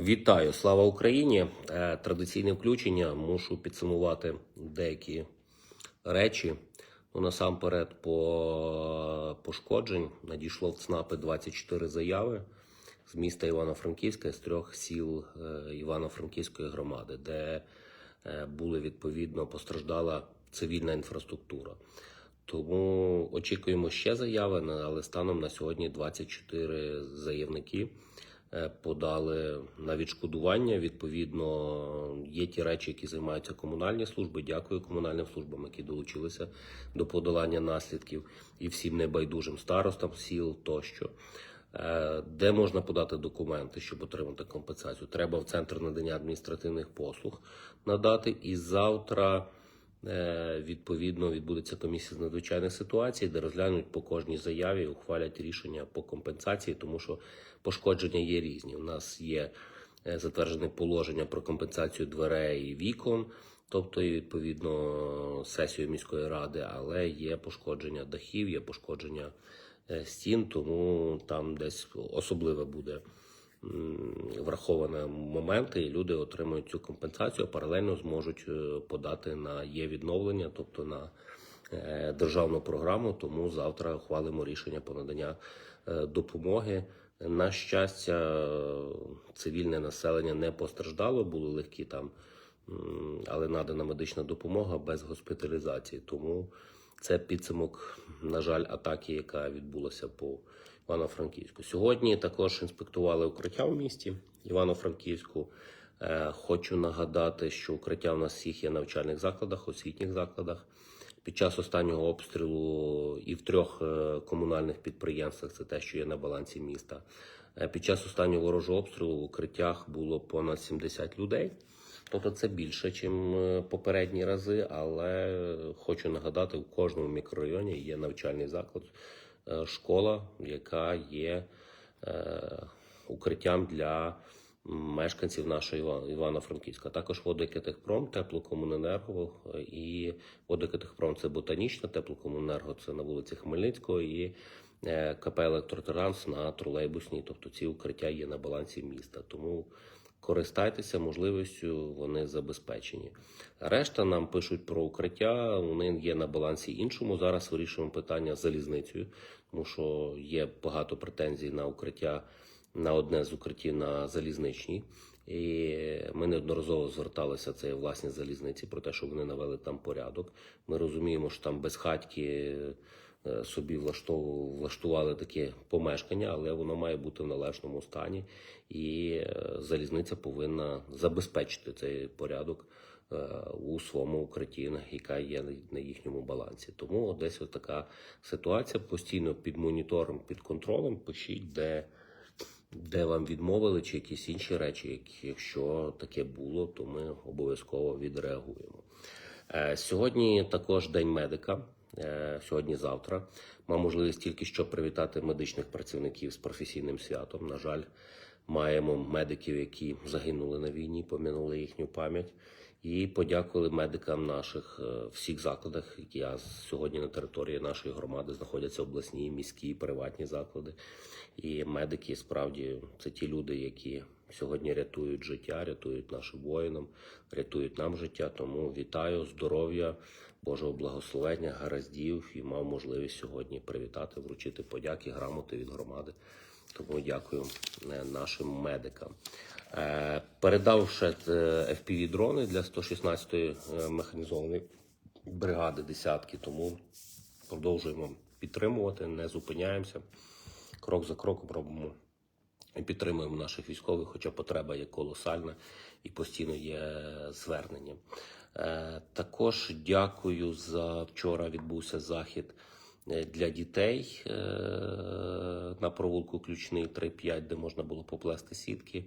Вітаю, слава Україні! Е, Традиційне включення. Мушу підсумувати деякі речі. Ну, насамперед, по пошкоджень надійшло в ЦНАПи 24 заяви з міста Івано-Франківська з трьох сіл е, Івано-Франківської громади, де е, були відповідно постраждала цивільна інфраструктура. Тому очікуємо ще заяви, але станом на сьогодні 24 заявники подали на відшкодування. Відповідно, є ті речі, які займаються комунальні служби. Дякую комунальним службам, які долучилися до подолання наслідків і всім небайдужим старостам сіл тощо. Е, Де можна подати документи, щоб отримати компенсацію? Треба в центр надання адміністративних послуг надати. І завтра е, відповідно відбудеться комісія з надзвичайних ситуацій, де розглянуть по кожній заяві, ухвалять рішення по компенсації, тому що пошкодження є різні. У нас є е, затверджене положення про компенсацію дверей вікон. Тобто, і, відповідно, сесію міської ради, але є пошкодження дахів, є пошкодження е, стін, тому там десь особливе буде враховані моменти, і люди отримують цю компенсацію, паралельно зможуть е, подати на є відновлення, тобто на е, державну програму. Тому завтра ухвалимо рішення по надання е, допомоги. На щастя, цивільне населення не постраждало, були легкі там, але надана медична допомога без госпіталізації. Тому це підсумок, на жаль, атаки, яка відбулася по Івано-Франківську. Сьогодні також інспектували укриття в місті Івано-Франківську. Е, Хочу нагадати, що укриття в нас всіх є в навчальних закладах, освітніх закладах. Під час останнього обстрілу і в трьох е, комунальних підприємствах це те, що є на балансі міста. е, Під час останнього ворожого обстрілу в укриттях було понад 70 людей. Тобто це більше, ніж попередні рази, але хочу нагадати, в кожному мікрорайоні є навчальний заклад, школа, яка є е, укриттям для мешканців нашого Івано-Франківська. Також водокатехпром, теплокомуненерго е, і водокатехпром це ботанічна, теплокомуненерго це на вулиці Хмельницького і е, КП Електротранс на тролейбусній. Тобто ці укриття є на балансі міста. Тому користайтеся можливістю, вони забезпечені. Решта нам пишуть про укриття, вони є на балансі іншому. Зараз вирішуємо питання з залізницею, тому що є багато претензій на укриття на одне з укриттів на залізничній. І ми неодноразово зверталися це власні залізниці про те, що вони навели там порядок. Ми розуміємо, що там безхатьки собі влаштову- влаштували таке помешкання, але воно має бути в належному стані, і е, залізниця повинна забезпечити цей порядок е, у своєму укритті, яка є на- їхньому балансі. Тому десь така ситуація постійно під монітором, під контролем. Пишіть, де де вам відмовили, чи якісь інші речі, якщо таке було, то ми обов'язково відреагуємо. Е, Сьогодні також День медика. Е, Сьогодні-завтра мав можливість тільки що привітати медичних працівників з професійним святом. На жаль, маємо медиків, які загинули на війні, помянули їхню пам'ять. І подякували медикам наших е, всіх закладах, які сьогодні на території нашої громади знаходяться обласні, міські, приватні заклади. І медики справді це ті люди, які сьогодні рятують життя, рятують нашим воїнам, рятують нам життя. Тому вітаю, здоров'я, Божого благословення, гараздів і мав можливість сьогодні привітати, вручити подяки, грамоти від громади. Тому дякую е, нашим медикам. Е, Передав ще fpv дрони для 116-ї е, механізованої бригади десятки, тому продовжуємо підтримувати, не зупиняємося. Крок за кроком робимо і підтримуємо наших військових, хоча потреба є колосальна і постійно є звернення. Е, Також дякую за вчора відбувся захід е, для дітей е, на провулку Ключний 3-5, де можна було поплести сітки,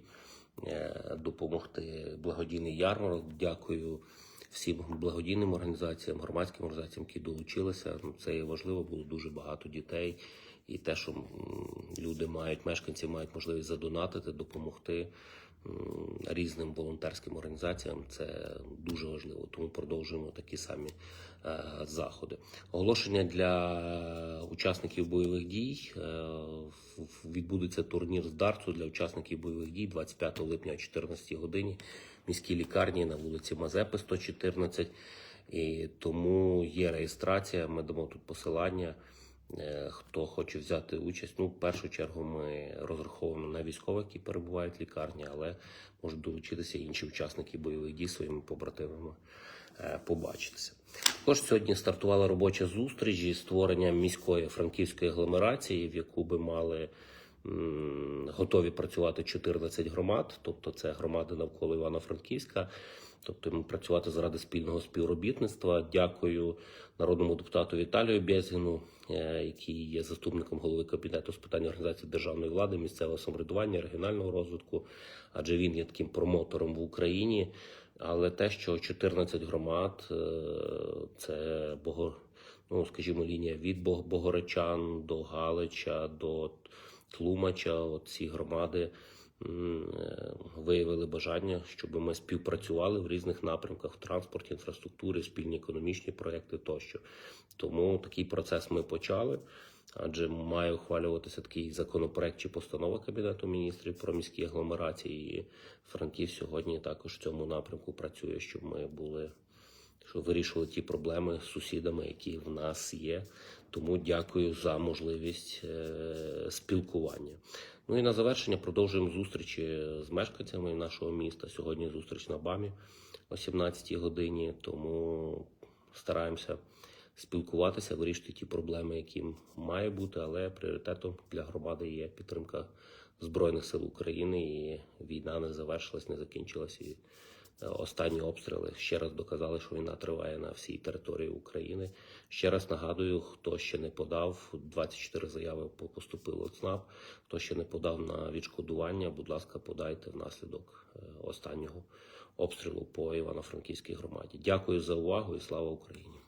допомогти благодійний ярмарок. Дякую всім благодійним організаціям, громадським організаціям, які долучилися. Це є важливо, було дуже багато дітей. І те, що люди мають, мешканці мають можливість задонатити, допомогти різним волонтерським організаціям, це дуже важливо. Тому продовжуємо такі самі е, заходи. Оголошення для учасників бойових дій е, відбудеться турнір з дартсу для учасників бойових дій 25 липня о 14 годині в міській лікарні на вулиці Мазепи 114. І тому є реєстрація. Ми дамо тут посилання. Е, Хто хоче взяти участь, ну в першу чергу ми розраховуємо на військових, які перебувають в лікарні, але можуть долучитися інші учасники бойових дій своїми побратимами е, побачитися. Також сьогодні стартувала робоча зустріч із створенням міської франківської агломерації, в яку би мали готові працювати 14 громад, тобто це громади навколо Івано-Франківська. Тобто працювати заради спільного співробітництва. Дякую народному депутату Віталію Безгіну, е, який є заступником голови кабінету з питань організації державної влади, місцевого самоврядування, регіонального розвитку, адже він є таким промотором в Україні. Але те, що 14 громад, е, це Бого, ну, скажімо, лінія від Бог- Богородчан до Галича, до Тлумача, от ці громади виявили бажання, щоб ми співпрацювали в різних напрямках в транспорті, інфраструктурі, спільні економічні проекти тощо. Тому такий процес ми почали. Адже має ухвалюватися такий законопроект чи постанова Кабінету міністрів про міські агломерації. І Франків сьогодні також в цьому напрямку працює, щоб ми були що вирішили ті проблеми з сусідами, які в нас є. Тому дякую за можливість е, спілкування. Ну і на завершення продовжуємо зустрічі з мешканцями нашого міста. Сьогодні зустріч на БАМі о 17-й годині. Тому стараємося спілкуватися, вирішити ті проблеми, які має бути, але пріоритетом для громади є підтримка Збройних сил України. І війна не завершилась, не закінчилась. І Останні обстріли ще раз доказали, що війна триває на всій території України. Ще раз нагадую, хто ще не подав 24 заяви поступило ЦНАП. Хто ще не подав на відшкодування, будь ласка, подайте внаслідок е, останнього обстрілу по Івано-Франківській громаді. Дякую за увагу і слава Україні.